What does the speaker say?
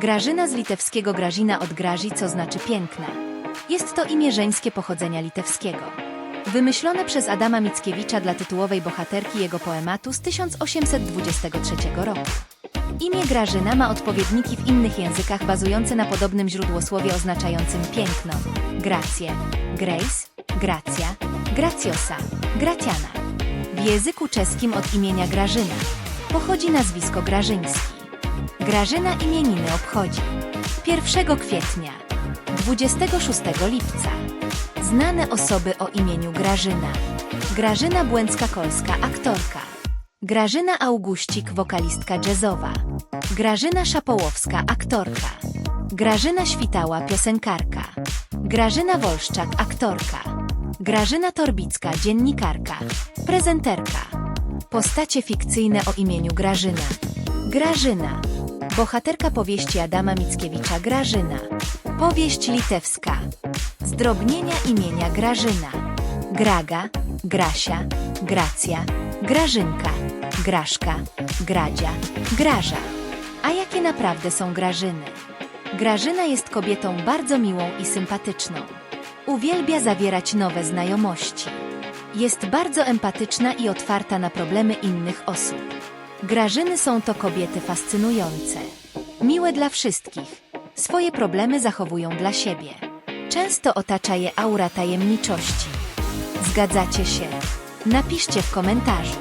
Grażyna z litewskiego Grażyna od Grazi, co znaczy piękna. Jest to imię żeńskie pochodzenia litewskiego. Wymyślone przez Adama Mickiewicza dla tytułowej bohaterki jego poematu z 1823 roku. Imię Grażyna ma odpowiedniki w innych językach bazujące na podobnym źródłosłowie oznaczającym piękno, grację, grace, gracja, graciosa, graciana. W języku czeskim od imienia Grażyna pochodzi nazwisko Grażyński. Grażyna imieniny obchodzi 1 kwietnia, 26 lipca. Znane osoby o imieniu Grażyna. Grażyna Błęcka-Kolska, aktorka. Grażyna Auguścik, wokalistka jazzowa. Grażyna Szapołowska, aktorka. Grażyna Świtała, piosenkarka. Grażyna Wolszczak, aktorka. Grażyna Torbicka, dziennikarka. Prezenterka. Postacie fikcyjne o imieniu Grażyna. Grażyna. Bohaterka powieści Adama Mickiewicza Grażyna. Powieść litewska. Zdrobnienia imienia Grażyna. Graga, Grasia, Gracja, Grażynka, Graszka, Gradzia, Graża. A jakie naprawdę są Grażyny? Grażyna jest kobietą bardzo miłą i sympatyczną. Uwielbia zawierać nowe znajomości. Jest bardzo empatyczna i otwarta na problemy innych osób. Grażyny są to kobiety fascynujące. Miłe dla wszystkich. Swoje problemy zachowują dla siebie. Często otacza je aura tajemniczości. Zgadzacie się? Napiszcie w komentarzu.